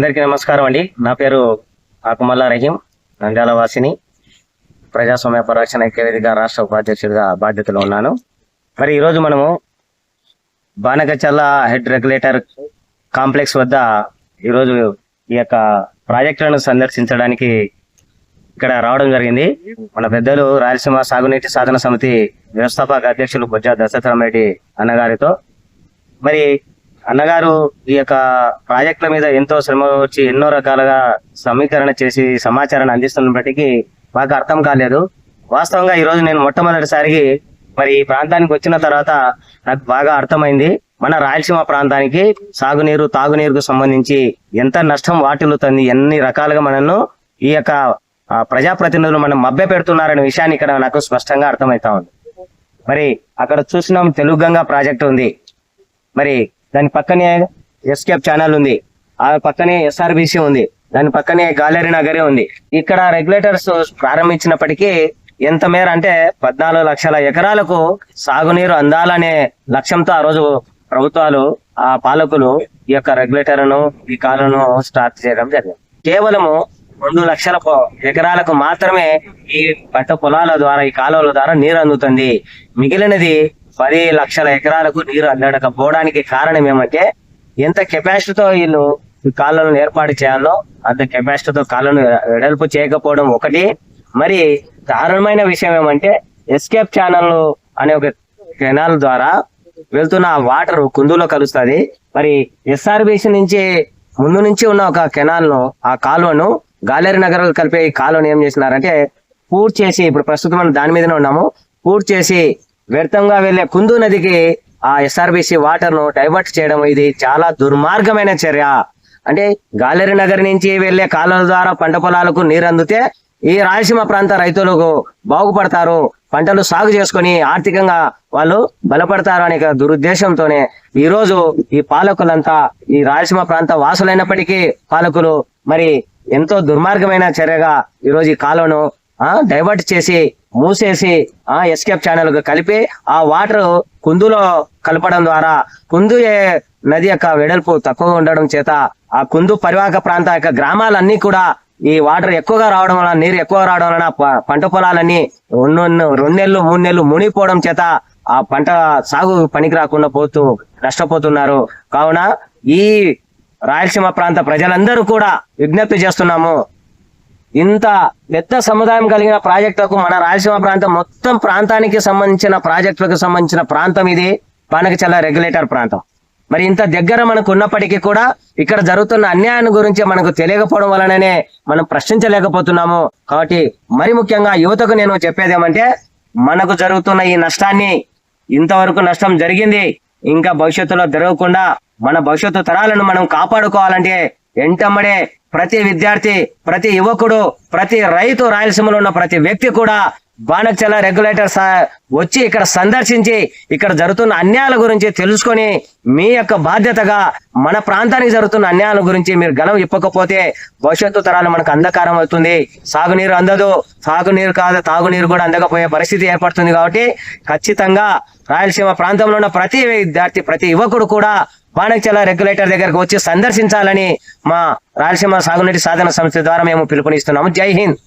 అందరికీ నమస్కారం అండి. నా పేరు ఆకుమల్లా రహీం నంద్యాల వాసిని. ప్రజాస్వామ్య పరిరక్షణ ఐక్యవేదిక రాష్ట్ర ఉపాధ్యక్షుడిగా బాధ్యతలో ఉన్నాను. మరి ఈరోజు మనము బానకచల్ల హెడ్ రెగ్యులేటర్ కాంప్లెక్స్ వద్ద ఈరోజు ఈ యొక్క ప్రాజెక్టులను సందర్శించడానికి ఇక్కడ రావడం జరిగింది. మన పెద్దలు రాయలసీమ సాగునీటి సాధన సమితి వ్యవస్థాపక అధ్యక్షులు బొజ్జా దశరథరామరెడ్డి అన్నగారితో. మరి అన్నగారు ఈ యొక్క ప్రాజెక్టుల మీద ఎంతో శ్రమ వచ్చి ఎన్నో రకాలుగా సమీకరణ చేసి సమాచారాన్ని అందిస్తున్నప్పటికీ మాకు అర్థం కాలేదు. వాస్తవంగా ఈరోజు నేను మొట్టమొదటిసారికి మరి ఈ ప్రాంతానికి వచ్చిన తర్వాత నాకు బాగా అర్థమైంది. మన రాయలసీమ ప్రాంతానికి సాగునీరు తాగునీరుకు సంబంధించి ఎంత నష్టం వాటిల్లుతుంది ఎన్ని రకాలుగా మనల్ని ఈ యొక్క ప్రజాప్రతినిధులు మనం మభ్య పెడుతున్నారనే విషయాన్ని ఇక్కడ నాకు స్పష్టంగా అర్థమవుతా ఉంది. మరి అక్కడ చూసినాం తెలుగు గంగా ప్రాజెక్ట్ ఉంది. మరి దాని పక్కనే ఎస్కేప్ ఛానల్ ఉంది. ఆ పక్కనే ఎస్ఆర్బిసి ఉంది. దాని పక్కనే గాలేరి నగరే ఉంది. ఇక్కడ రెగ్యులేటర్స్ ప్రారంభించినప్పటికీ ఎంత మేర అంటే పద్నాలుగు లక్షల ఎకరాలకు సాగునీరు అందాలనే లక్ష్యంతో ఆ రోజు ప్రభుత్వాలు ఆ పాలకులు ఈ యొక్క రెగ్యులేటర్ను ఈ కాలువను స్టార్ట్ చేయడం జరిగింది. కేవలము రెండు లక్షల ఎకరాలకు మాత్రమే ఈ పంట పొలాల ద్వారా ఈ కాలువల ద్వారా నీరు అందుతుంది. మిగిలినది పది లక్షల ఎకరాలకు నీరు అందకపోవడానికి కారణం ఏమంటే ఎంత కెపాసిటీతో వీళ్ళు కాలువలను ఏర్పాటు చేయాలో అంత కెపాసిటీతో కాలువను వెడల్పు చేయకపోవడం ఒకటి. మరి దారుణమైన విషయం ఏమంటే ఎస్కేప్ ఛానల్ అనే ఒక కెనాల్ ద్వారా వెళ్తున్న ఆ వాటర్ కుందులో కలుస్తుంది. మరి ఎస్ఆర్బిసి నుంచి ముందు నుంచి ఉన్న ఒక కెనాల్ను ఆ కాలువను గాలేరి నగర్ కలిపే ఈ కాలువను ఏం చేసినారంటే పూర్తి చేసి ఇప్పుడు ప్రస్తుతం మనం దాని మీదనే ఉన్నాము. పూర్తి చేసి వ్యర్థంగా వెళ్ళే కుందు నదికి ఆ ఎస్ఆర్బిసి వాటర్ను డైవర్ట్ చేయడం ఇది చాలా దుర్మార్గమైన చర్య. అంటే గాలేరి నగర్ నుంచి వెళ్ళే కాలువల ద్వారా పంట పొలాలకు నీరు అందితే ఈ రాయలసీమ ప్రాంత రైతులకు బాగుపడతారు. పంటలు సాగు చేసుకొని ఆర్థికంగా వాళ్ళు బలపడతారు అనే దురుద్దేశంతోనే ఈ రోజు ఈ పాలకులంతా ఈ రాయలసీమ ప్రాంత వాసులైనప్పటికీ పాలకులు మరి ఎంతో దుర్మార్గమైన చర్యగా ఈ రోజు ఈ కాలువను డైవర్ట్ చేసి మూసేసి ఆ ఎస్కేప్ ఛానల్ కలిపి ఆ వాటర్ కుందులో కలపడం ద్వారా కుందు నది యొక్క వెడల్పు తక్కువగా ఉండడం చేత ఆ కుందు పరివాహక ప్రాంత యొక్క గ్రామాలన్నీ కూడా ఈ వాటర్ ఎక్కువగా రావడం వలన నీరు ఎక్కువ రావడం వలన ప- పంట పొలాలన్నీ రెండు రెండు నెలలు మూడు నెలలు మునిగిపోవడం చేత ఆ పంట సాగు పనికి రాకుండా పోతూ నష్టపోతున్నారు. కావున ఈ రాయలసీమ ప్రాంత ప్రజలందరూ కూడా విజ్ఞప్తి చేస్తున్నాము. ఇంత పెద్ద సముదాయం కలిగిన ప్రాజెక్టులకు మన రాయలసీమ ప్రాంతం మొత్తం ప్రాంతానికి సంబంధించిన ప్రాజెక్టులకు సంబంధించిన ప్రాంతం ఇది. పానకచల్ల రెగ్యులేటర్ ప్రాంతం. మరి ఇంత దగ్గర మనకు ఉన్నప్పటికీ కూడా ఇక్కడ జరుగుతున్న అన్యాయాన్ని గురించి మనకు తెలియకపోవడం వలననే మనం ప్రశ్నించలేకపోతున్నాము. కాబట్టి మరి ముఖ్యంగా యువతకు నేను చెప్పేది ఏమంటే మనకు జరుగుతున్న ఈ నష్టాన్ని ఇంతవరకు నష్టం జరిగింది. ఇంకా భవిష్యత్తులో జరగకుండా మన భవిష్యత్తు తరాలను మనం కాపాడుకోవాలంటే ఎంటమ్మడే ప్రతి విద్యార్థి ప్రతి యువకుడు ప్రతి రైతు రాయలసీమలో ఉన్న ప్రతి వ్యక్తి కూడా బాణక్చల రెగ్యులేటర్ వచ్చి ఇక్కడ సందర్శించి ఇక్కడ జరుగుతున్న అన్యాయాల గురించి తెలుసుకొని మీ యొక్క బాధ్యతగా మన ప్రాంతానికి జరుగుతున్న అన్యాయాల గురించి మీరు గలం ఇప్పకపోతే భవిష్యత్తు తరాలు మనకు అంధకారం అవుతుంది. సాగునీరు అందదు. సాగునీరు కాదు తాగునీరు కూడా అందకపోయే పరిస్థితి ఏర్పడుతుంది కాబట్టి ఖచ్చితంగా రాయలసీమ ప్రాంతంలో ఉన్న ప్రతి విద్యార్థి ప్రతి యువకుడు కూడా బాణక్చల రెగ్యులేటర్ దగ్గరకు వచ్చి సందర్శించాలని మా రాయలసీమ సాగునీటి సాధన సంస్థ ద్వారా మేము పిలుపునిస్తున్నాము. జై హింద్.